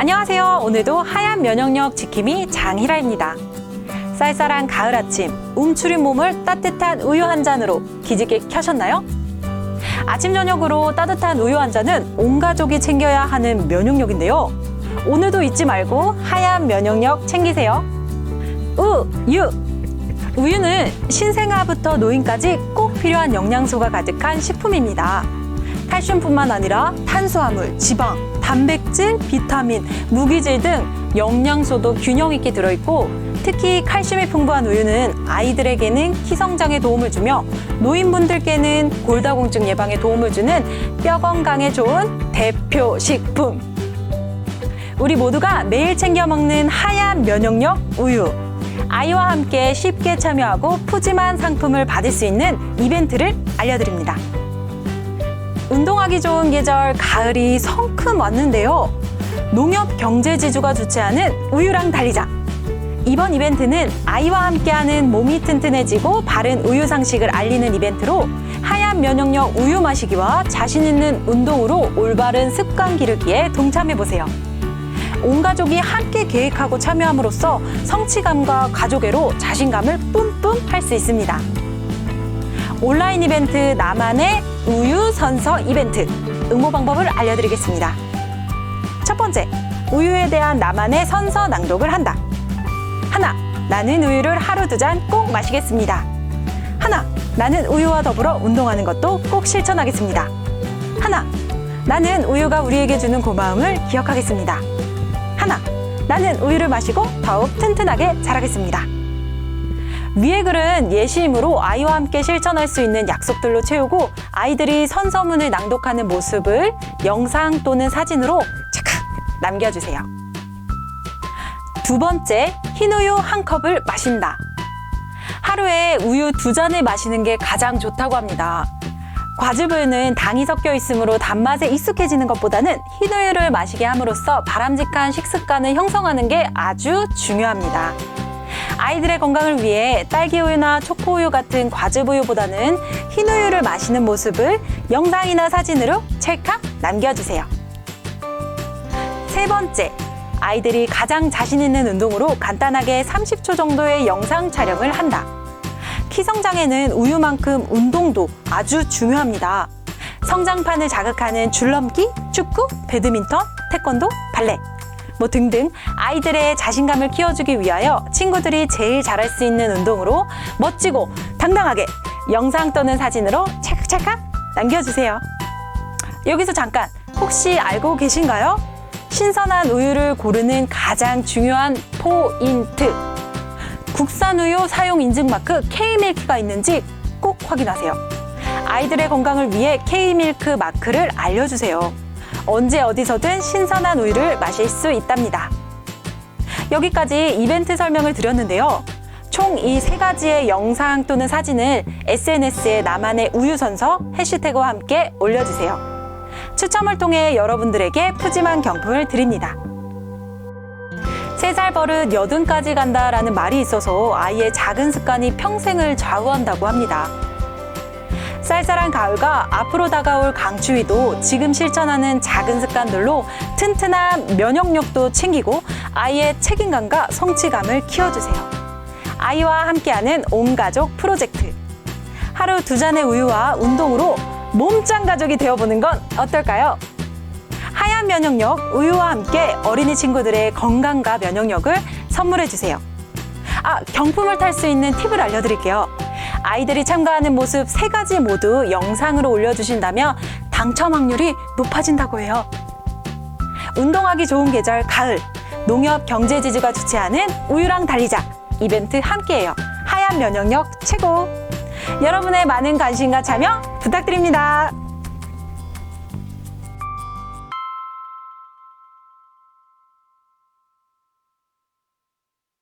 안녕하세요. 오늘도 하얀 면역력 지킴이 장희라입니다. 쌀쌀한 가을 아침, 움츠린 몸을 따뜻한 우유 한 잔으로 기지개 켜셨나요? 아침 저녁으로 따뜻한 우유 한 잔은 온 가족이 챙겨야 하는 면역력인데요. 오늘도 잊지 말고 하얀 면역력 챙기세요. 우유! 우유는 신생아부터 노인까지 꼭 필요한 영양소가 가득한 식품입니다. 칼슘뿐만 아니라 탄수화물, 지방, 단백질, 비타민, 무기질 등 영양소도 균형 있게 들어있고 특히 칼슘이 풍부한 우유는 아이들에게는 키 성장에 도움을 주며 노인분들께는 골다공증 예방에 도움을 주는 뼈 건강에 좋은 대표 식품. 우리 모두가 매일 챙겨 먹는 하얀 면역력 우유. 아이와 함께 쉽게 참여하고 푸짐한 상품을 받을 수 있는 이벤트를 알려드립니다. 운동하기 좋은 계절 가을이 성큼 왔는데요. 농협 경제지주가 주최하는 우유랑 달리자. 이번 이벤트는 아이와 함께하는 몸이 튼튼해지고 바른 우유 상식을 알리는 이벤트로 하얀 면역력 우유 마시기와 자신 있는 운동으로 올바른 습관 기르기에 동참해 보세요. 온 가족이 함께 계획하고 참여함으로써 성취감과 가족애로 자신감을 뿜뿜 할 수 있습니다. 온라인 이벤트 나만의 우유 선서 이벤트 응모 방법을 알려드리겠습니다. 첫 번째, 우유에 대한 나만의 선서 낭독을 한다. 하나, 나는 우유를 하루 두 잔 꼭 마시겠습니다. 하나, 나는 우유와 더불어 운동하는 것도 꼭 실천하겠습니다. 하나, 나는 우유가 우리에게 주는 고마움을 기억하겠습니다. 하나, 나는 우유를 마시고 더욱 튼튼하게 자라겠습니다. 위의 글은 예시임으로 아이와 함께 실천할 수 있는 약속들로 채우고 아이들이 선서문을 낭독하는 모습을 영상 또는 사진으로 착각 남겨주세요. 두 번째, 흰 우유 한 컵을 마신다. 하루에 우유 두 잔을 마시는 게 가장 좋다고 합니다. 과즙우유는 당이 섞여 있으므로 단맛에 익숙해지는 것보다는 흰 우유를 마시게 함으로써 바람직한 식습관을 형성하는 게 아주 중요합니다. 아이들의 건강을 위해 딸기우유나 초코우유 같은 과즙우유보다는 흰 우유를 마시는 모습을 영상이나 사진으로 찰칵 남겨주세요. 세 번째, 아이들이 가장 자신 있는 운동으로 간단하게 30초 정도의 영상 촬영을 한다. 키 성장에는 우유만큼 운동도 아주 중요합니다. 성장판을 자극하는 줄넘기, 축구, 배드민턴, 태권도, 발레 뭐 등등 아이들의 자신감을 키워주기 위하여 친구들이 제일 잘할 수 있는 운동으로 멋지고 당당하게 영상 또는 사진으로 찰칵찰칵 남겨주세요. 여기서 잠깐 혹시 알고 계신가요? 신선한 우유를 고르는 가장 중요한 포인트. 국산 우유 사용 인증 마크 K밀크가 있는지 꼭 확인하세요. 아이들의 건강을 위해 K밀크 마크를 알려주세요. 언제 어디서든 신선한 우유를 마실 수 있답니다. 여기까지 이벤트 설명을 드렸는데요. 총 이 세 가지의 영상 또는 사진을 SNS에 나만의 우유 선서 해시태그와 함께 올려주세요. 추첨을 통해 여러분들에게 푸짐한 경품을 드립니다. 세 살 버릇 여든까지 간다라는 말이 있어서 아이의 작은 습관이 평생을 좌우한다고 합니다. 쌀쌀한 가을과 앞으로 다가올 강추위도 지금 실천하는 작은 습관들로 튼튼한 면역력도 챙기고 아이의 책임감과 성취감을 키워주세요. 아이와 함께하는 온 가족 프로젝트. 하루 두 잔의 우유와 운동으로 몸짱 가족이 되어보는 건 어떨까요? 하얀 면역력 우유와 함께 어린이 친구들의 건강과 면역력을 선물해 주세요. 아, 경품을 탈 수 있는 팁을 알려드릴게요. 아이들이 참가하는 모습 세 가지 모두 영상으로 올려주신다면 당첨 확률이 높아진다고 해요. 운동하기 좋은 계절 가을 농협 경제지주가 주최하는 우유랑 달리자 이벤트 함께해요. 하얀 면역력 최고. 여러분의 많은 관심과 참여 부탁드립니다.